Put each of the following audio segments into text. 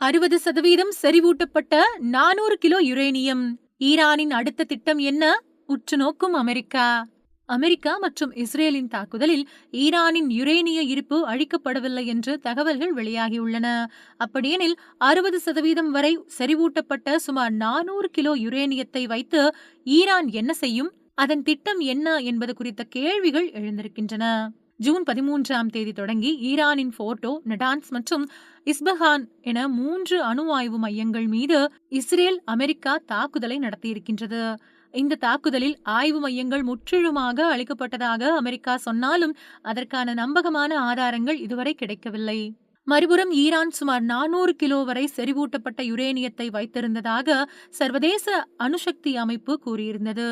அறுபது சதவீதம் செறிவூட்டப்பட்ட நானூறு கிலோ யுரேனியம். ஈரானின் அடுத்த திட்டம் என்ன? உற்று நோக்கும் அமெரிக்கா. அமெரிக்கா மற்றும் இஸ்ரேலின் தாக்குதலில் ஈரானின் யுரேனிய இருப்பு அழிக்கப்படவில்லை என்று தகவல்கள் வெளியாகியுள்ளன. அப்படியெனில் அறுபது சதவீதம் வரை செறிவூட்டப்பட்ட சுமார் நானூறு கிலோ யுரேனியத்தை வைத்து ஈரான் என்ன செய்யும்? அதன் திட்டம் என்ன என்பது குறித்த கேள்விகள் எழுந்திருக்கின்றன. ஜூன் பதிமூன்றாம் தேதி தொடங்கி ஈரானின் போர்டோ நடான்ஸ் மற்றும் இஸ்பஹான் என மூன்று அணு ஆய்வு மையங்கள் மீது இஸ்ரேல் அமெரிக்கா தாக்குதலை நடத்தியிருக்கின்றது. இந்த தாக்குதலில் ஆய்வு மையங்கள் முற்றிலுமாக அளிக்கப்பட்டதாக அமெரிக்கா சொன்னாலும் அதற்கான நம்பகமான ஆதாரங்கள் இதுவரை கிடைக்கவில்லை. மறுபுறம் ஈரான் சுமார் நானூறு கிலோ வரை செறிவூட்டப்பட்ட யுரேனியத்தை வைத்திருந்ததாக சர்வதேச அணுசக்தி அமைப்பு கூறியிருந்தது.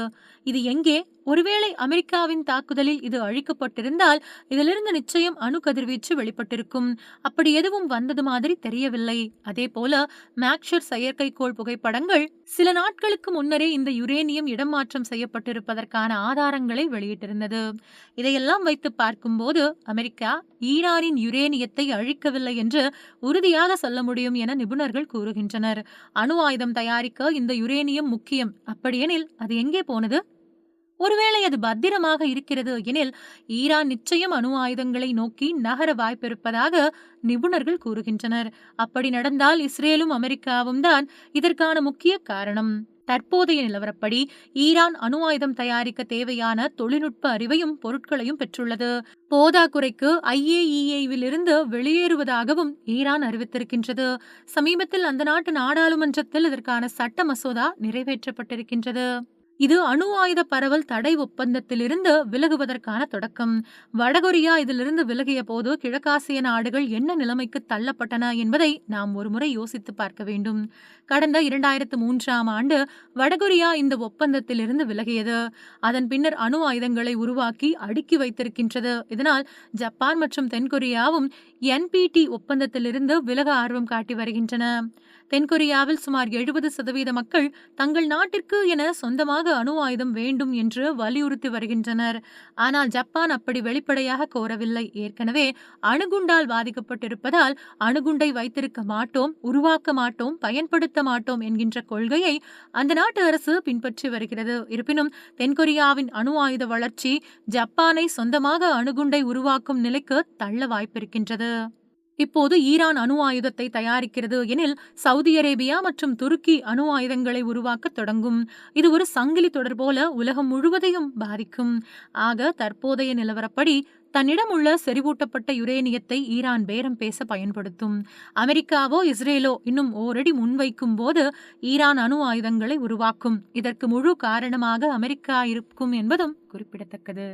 இது எங்கே? ஒருவேளை அமெரிக்காவின் தாக்குதலில் இது அழிக்கப்பட்டிருந்தால் இதிலிருந்து நிச்சயம் அணு கதிர்வீச்சு வெளிப்பட்டிருக்கும். அப்படி எதுவும் வந்தது மாதிரி தெரியவில்லை. அதே போல மேக்ஷர் செயற்கைக்கோள் புகைப்படங்கள் சில நாட்களுக்கு முன்னரே இந்த யுரேனியம் இடமாற்றம் செய்யப்பட்டிருப்பதற்கான ஆதாரங்களை வெளியிட்டிருந்தது. இதையெல்லாம் வைத்து பார்க்கும்போது அமெரிக்கா ஈரானின் யுரேனியத்தை அழிக்கவில்லை இல்லை என்று உறுதியாக சொல்ல முடியும் என நிபுணர்கள் கூறுகின்றனர். அணு ஆயுதம் தயாரிக்க இந்த யுரேனியம் முக்கியம். அப்படியெனில் அது எங்கே போனது? ஒருவேளை அது பத்திரமாக இருக்கிறது எனில் ஈரான் நிச்சயம் அணு ஆயுதங்களை நோக்கி நகர வாய்ப்பிருப்பதாக நிபுணர்கள் கூறுகின்றனர். அப்படி நடந்தால் இஸ்ரேலும் அமெரிக்காவும் தான் இதற்கான முக்கிய காரணம். தற்போதைய நிலவரப்படி ஈரான் அணு ஆயுதம் தயாரிக்க தேவையான தொழில்நுட்ப அறிவையும் பொருட்களையும் பெற்றுள்ளது. போதாக்குறைக்கு ஐஏஇஏவிலிருந்து வெளியேறுவதாகவும் ஈரான் அறிவித்திருக்கின்றது. சமீபத்தில் அந்த நாட்டு நாடாளுமன்றத்தில் இதற்கான சட்ட மசோதா நிறைவேற்றப்பட்டிருக்கின்றது. இது அணு ஆயுத பரவல் தடை ஒப்பந்தத்திலிருந்து விலகுவதற்கான தொடக்கம். வடகொரியா இதிலிருந்து விலகிய போது கிழக்காசிய நாடுகள் என்ன நிலைமைக்கு தள்ளப்பட்டன என்பதை நாம் ஒருமுறை யோசித்து பார்க்க வேண்டும். கடந்த இரண்டாயிரத்து மூன்றாம் ஆண்டு வடகொரியா இந்த ஒப்பந்தத்திலிருந்து விலகியது. அதன் பின்னர் அணு ஆயுதங்களை உருவாக்கி அடுக்கி வைத்திருக்கின்றது. இதனால் ஜப்பான் மற்றும் தென்கொரியாவும் என்பிடி ஒப்பந்தத்திலிருந்து விலக ஆர்வம் காட்டி வருகின்றன. தென்கொரியாவில் சுமார் எழுபது சதவீத மக்கள் தங்கள் நாட்டிற்கு என சொந்தமாக அணு ஆயுதம் வேண்டும் என்று வலியுறுத்தி வருகின்றனர். ஆனால் ஜப்பான் அப்படி வெளிப்படையாக கோரவில்லை. ஏற்கனவே அணுகுண்டால் பாதிக்கப்பட்டிருப்பதால் அணுகுண்டை வைத்திருக்க மாட்டோம் உருவாக்க மாட்டோம் பயன்படுத்த மாட்டோம் என்கின்ற கொள்கையை அந்த நாட்டு அரசு பின்பற்றி வருகிறது. இருப்பினும் தென்கொரியாவின் அணு ஆயுத வளர்ச்சி ஜப்பானை சொந்தமாக அணுகுண்டை உருவாக்கும் நிலைக்கு தள்ள வாய்ப்பிருக்கின்றது. இப்போது ஈரான் அணு ஆயுதத்தை தயாரிக்கிறது எனில் சவுதி அரேபியா மற்றும் துருக்கி அணு ஆயுதங்களை உருவாக்க தொடங்கும். இது ஒரு சங்கிலி தொடர் போல உலகம் முழுவதையும் பாதிக்கும். ஆக தற்போதைய நிலவரப்படி தன்னிடம் உள்ள செறிவூட்டப்பட்ட யுரேனியத்தை ஈரான் பேரம் பேச பயன்படுத்தும். அமெரிக்காவோ இஸ்ரேலோ இன்னும் ஓரடி முன்வைக்கும் போது ஈரான் அணு ஆயுதங்களை உருவாக்கும். இதற்கு முழு காரணமாக அமெரிக்கா இருக்கும் என்பதும் குறிப்பிடத்தக்கது.